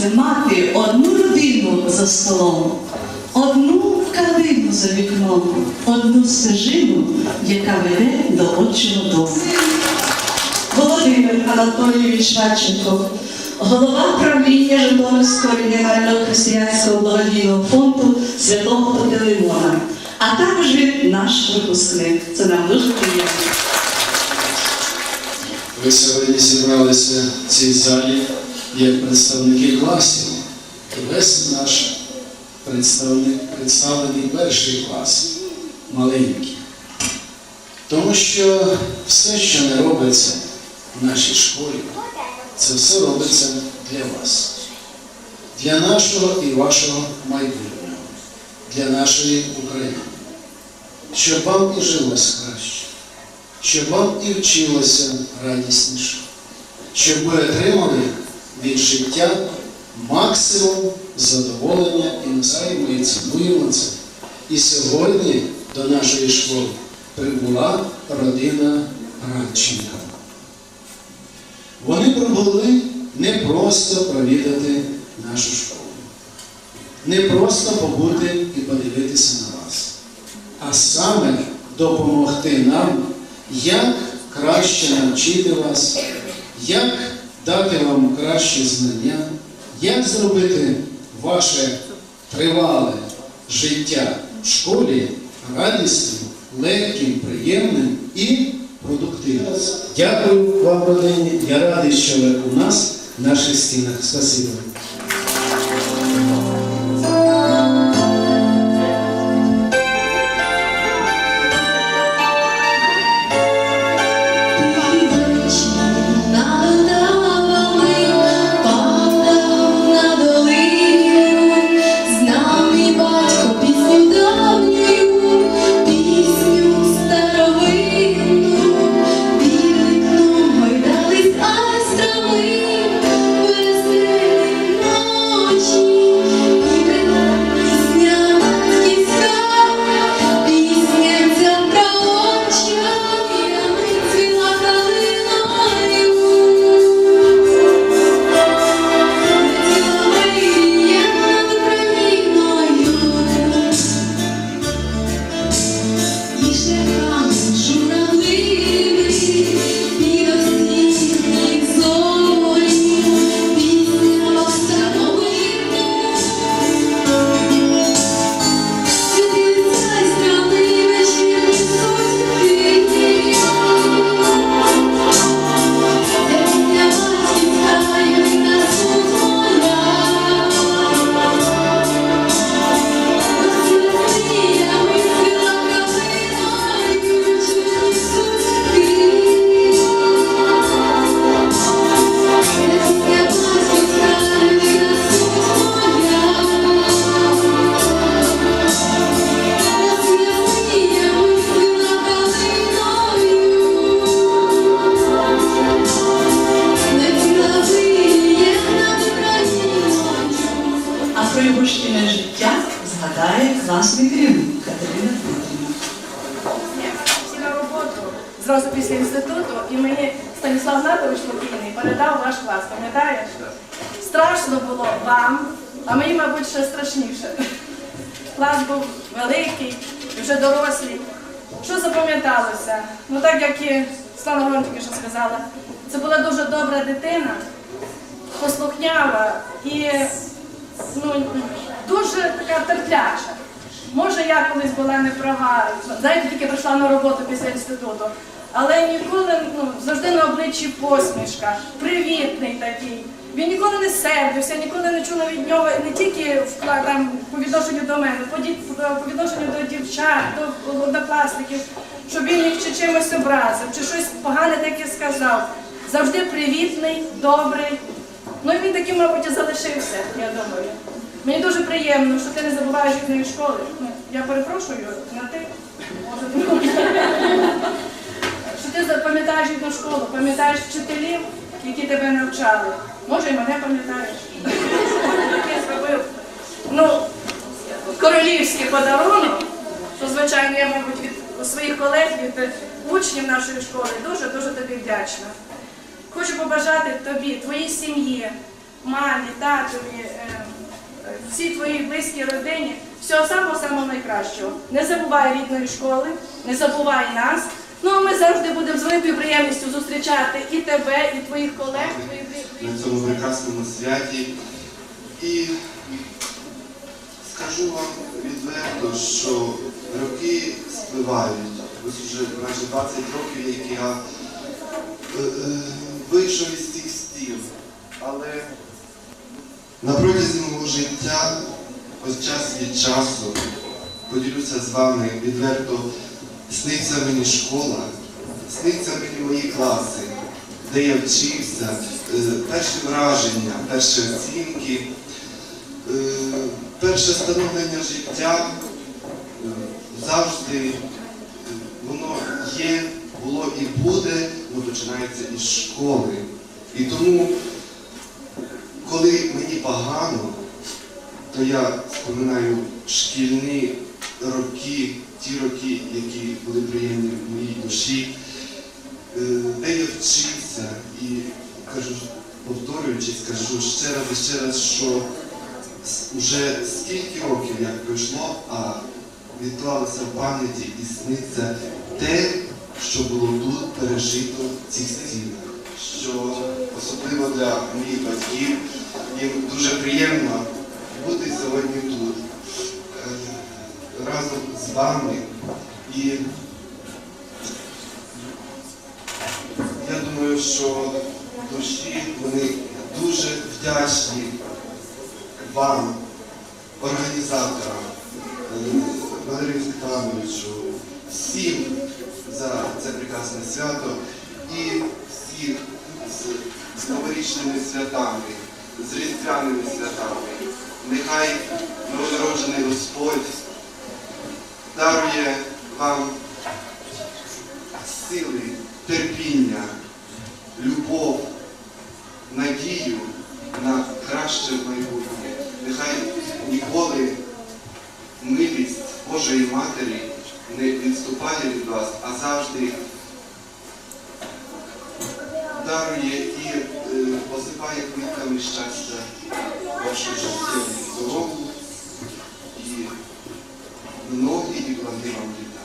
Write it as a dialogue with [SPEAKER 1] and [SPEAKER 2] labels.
[SPEAKER 1] Це мати одну людину за столом, одну калину за вікном, одну стежину, яка веде до отчого дому. Володимир Анатолійович Ваченко, голова правління Житомирського регіонального християнського благодійного фонду Святого Пантелеймона, а також він наш випускник. Це нам дуже приємно.
[SPEAKER 2] Ви сьогодні зібралися в цій залі як представники класів. І весь наш представник, представлений перший клас, маленький. Тому що все, що не робиться в нашій школі, це все робиться для вас, для нашого і вашого майбутнього, для нашої України, щоб вам і жилось краще щоб вам і вчилося радісніше, щоб ви отримали від життя максимум задоволення і нехай ми цінуємо це. І сьогодні до нашої школи прибула родина Радченка. Вони прибули не просто провідати нашу школу, не просто побути і подивитися на вас, а саме допомогти нам, як краще навчити вас, як дати вам кращі знання, як зробити ваше тривале життя в школі радісним, легким, приємним і продуктивним. Дякую вам, родині. Я радий, що ви у нас в наших стінах. Спасибо.
[SPEAKER 1] Катерина
[SPEAKER 3] всі на роботу зразу після інституту, і мені Станіслав Гнатович покійний передав ваш клас, пам'ятаєш? Страшно було вам, а мені, мабуть, ще страшніше. Клас був великий, вже дорослі. Що запам'яталося? Ну так як і Слава Роман тільки що сказала, це була дуже добра дитина, послухнява і ну, дуже така терпляча. Може, я колись була не права, знаєте, тільки прийшла на роботу після інституту. Але ніколи, ну, завжди на обличчі посмішка, привітний такий. Він ніколи не сердився, ніколи не чула від нього не тільки там, по відношенню до мене, по, відношенню до дівчат, до однокласників, щоб він їх чи чимось образив, чи щось погане таке сказав. Завжди привітний, добрий. Ну і він таким, мабуть, залишився, я думаю. Мені дуже приємно, що ти не забуваєш рідної школи. Ну, я перепрошую на ти. Може, пам'ятаєш рідну школу, пам'ятаєш вчителів, які тебе навчали. Може, і мене пам'ятаєш. Ну, королівський подарунок, що, звичайно, я, мабуть, від своїх колег, від учнів нашої школи дуже-дуже тобі вдячна. Хочу побажати тобі, твоїй сім'ї, мамі, татові, е, е, всій твоїй близькій родині всього самого-самого найкращого. Не забувай рідної школи, не забувай нас. Ну а ми завжди будемо з великою приємністю зустрічати і тебе, і твоїх колег, твоїх
[SPEAKER 4] на цьому прекрасному святі. І скажу вам відверто, що роки спливають. Ось вже майже 20 років, як я е, е, вийшов із цих стін. Але на протязі мого життя, ось час від часу, поділюся з вами відверто, сниться мені школа, сниться мені мої класи, де я вчився, е, перші враження, перші оцінки, е, перше становлення життя е, завжди воно є, було і буде, воно починається із школи. І тому, коли мені погано, то я споминаю шкільні роки, ті роки, які були приємні в моїй душі, е, де я вчився і кажу, повторюючись, кажу ще раз і ще раз, що уже скільки років як пройшло, а відклалося в пам'яті і сниться те, що було тут пережито в цих стінах. Що особливо для моїх батьків дуже приємно бути сьогодні тут е, разом з вами. І я думаю, що душі вони дуже вдячні вам, організаторам, е, Валерію Степановичу, всім за це прекрасне свято і всіх з, з новорічними святами, з різдвяними святами. Нехай новонароджений Господь дарує вам сили, терпіння, любов, надію на краще майбутнє. Нехай ніколи милість Божої Матері не відступає від вас, а завжди дарує е, посипає щастя вашу життєву дорогу і ноги і вам літа.